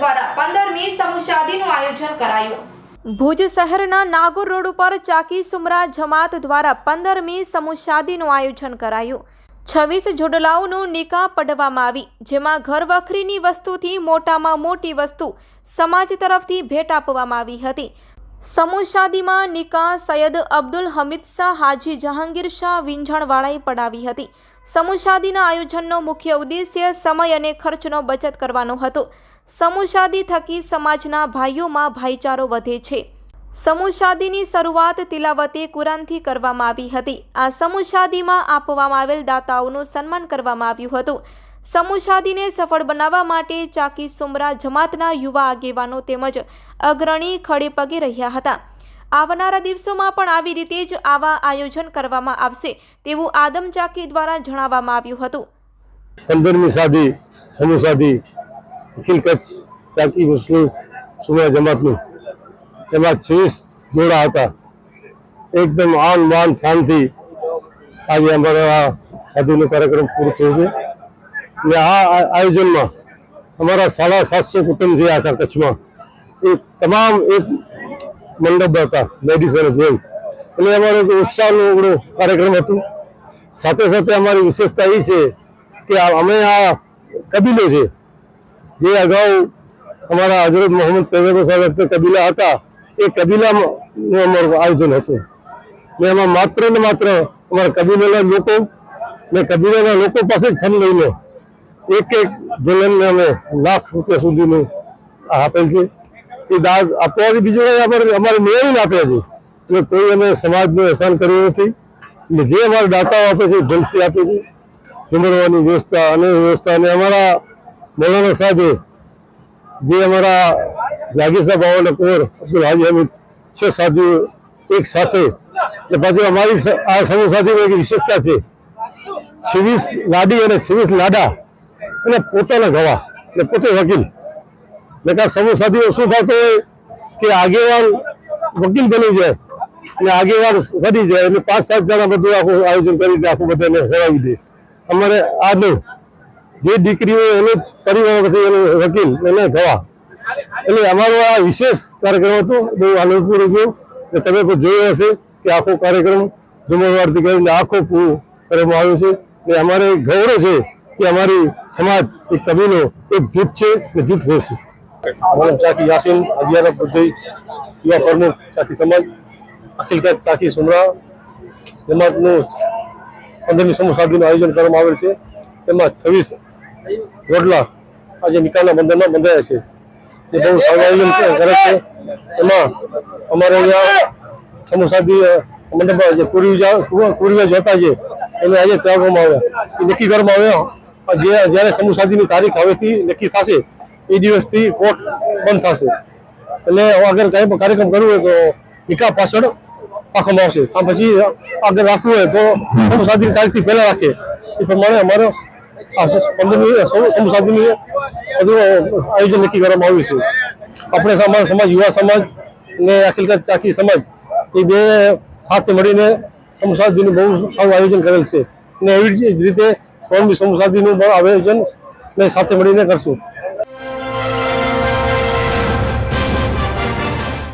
પંદરમી સમુશાદીનું આયોજન કરાયું. ભુજ શહેરના નાગોર રોડ ઉપર ચાકી સુમરા જમાત દ્વારા પંદરમી સમૂહ શાદીનું આયોજન કરાયું. છવ્વીસ જોડલાઓનું નિકાહ પડવામાં આવી, જેમાં ઘરવખરીની વસ્તુથી મોટામાં મોટી વસ્તુ સમાજ તરફથી ભેટ આપવામાં આવી હતી. સમૂહ શાદીમાં નિકાહ સૈયદ અબ્દુલ હમીદ શાહ, હાજી જહાંગીર શાહ, વિંઝણવાળાએ પડાવી હતી. સમૂહ આયોજનનો મુખ્ય ઉદ્દેશ્ય સમય અને ખર્ચનો બચત કરવાનો હતો. સમૂહ થકી સમાજના ભાઈઓમાં ભાઈચારો વધે છે. સમૂહ શાદીની શરૂઆત તિલાવતે કુરાનથી કરવામાં આવી હતી. આ સમૂહ આપવામાં આવેલ દાતાઓનું સન્માન કરવામાં આવ્યું હતું. સમૂહ સફળ બનાવવા માટે ચાકી સુમરા જમાતના યુવા આગેવાનો તેમજ અગ્રણી ખડે પગે રહ્યા હતા. આવનારા દિવસોમાં પણ આવી રીતે જ આવા આયોજન કરવામાં આવશે તેવું આદમ ચાકી દ્વારા જણાવવામાં આવ્યું હતું. પંદરમી શાદી સમૂહ અખિલ કચ્છ ચાકી મુસ્લિમ સુમરા જમાતનું. એમાં છવ્વીસ જોડા હતા. એકદમ આન માન શાંતિ આજે અમારો આ સાધુનો કાર્યક્રમ પૂરો થયો છે. અને આ આયોજનમાં અમારા સાડા સાતસો કુટુંબ જે આખા કચ્છમાં. એ તમામ એક મંડપ હતા લેડીઝ અને જેન્ટ્સ એટલે અમારો એક ઉત્સાહનો ઉગડો કાર્યક્રમ હતું. સાથે સાથે અમારી વિશેષતા એ છે કે અમે આ કબીલો છે જે અગાઉ અમારા હજરત મોહમ્મદ પૈગંબર સાહેબ કબીલા હતા, એ કબીલાનું અમારું આયોજન હતું. ને એમાં માત્ર ને માત્ર અમારા કબીલાના લોકો, ને કબીલાના લોકો પાસે જ ફંડ લઈને એક એક દુલ્હનને અમે લાખ રૂપિયા સુધીનું આપેલ છે. એ દાદ આપવાથી બીજું કંઈ અમારે અમારે મેળવીને આપ્યા છે એટલે કોઈ અમે સમાજનું અહેસાન કર્યું નથી. ને જે અમારા દાતાઓ આપે છે, એ આપે છે. જમરવાની વ્યવસ્થા અને વ્યવસ્થા અને અમારા મૌલાના સાહેબે, જે અમારા જાગીર સાહેબ બાવાના કુંવર અબ્દુલ હાજી હમીદ છે સાધુ એક સાથે, ને પાછું અમારી આ સમૂહ સાથીમાં એક વિશેષતા છે. સિવિસ લાડી અને સિવિસ લાડા અને પોતાના ગવા ને પોતે વકીલ. નકા સમૂહ સાથીઓ શું થતું હોય કે આગેવાન વકીલ બની જાય અને આગેવાન વધી જાય એટલે પાંચ સાત જણા બધું આખું આયોજન કરીને આખું બધાને હરાવી દે. અમારે આ નહીં. જે દીકરીઓ એને પરિવાર એનો વકીલ, એને ગવા એટલે અમારો આ વિશેષ કાર્યક્રમ હતો, બહુ આનંદપૂર્વક ગયો તમે કોઈ જોયો હશે કે આખો કાર્યક્રમ જમણવારથી કરીને આખો પૂરો કરવામાં આવ્યો છે. અને અમારે ગૌરવ છે કે અમારી સમાજ, એક કબીલો એક જૂથ છે ને જૂથ રહેશે. માનવ ચાકી યાસીન અજિયાના બુદ્ધિ, યુવા પ્રમુખ ચાકી સમાજ, અખિલ કચ્છ ચાકી સુમરા. જમાતનું પંદરમી સમૂહ સાધીનું આયોજન કરવામાં આવેલ છે. તેમાં છવ્વીસ રોટલા. આજે નિકાલના બંદરમાં બંધાયા છે. એ બહુ સારું કરે છે. એમાં અમારે અહીંયા અ, મંડપ જે પૂર્વજા પૂર્વજ હતા છે એને આજે ત્યાગવામાં આવ્યા. એ નક્કી કરવામાં આવ્યા. જે જ્યારે સમૂહ શાદીની તારીખ હવેથી નક્કી થશે. એ દિવસથી કોર્ટ બંધ થશે. એટલે આગળ કંઈ પણ કાર્યક્રમ કરવો હોય તો નિકા પાછળ રાખવામાં આવશે આ પછી આગળ રાખવું હોય તો સમૂહ શાદીની તારીખથી પહેલા રાખે. એ પ્રમાણે અમારો પંદરમી શાદીની બધું આયોજન નક્કી કરવામાં આવ્યું છે. આપણે સમાજ સમાજ, યુવા સમાજ ને અખિલ કચ્છ ચાકી સમાજ, એ બે સાથે મળીને સમસાદીનું બહુ સારું આયોજન કરેલ છે. ને એવી જ રીતે સોળમી સમસાદીનું પણ આયોજન ને સાથે મળીને કરશું.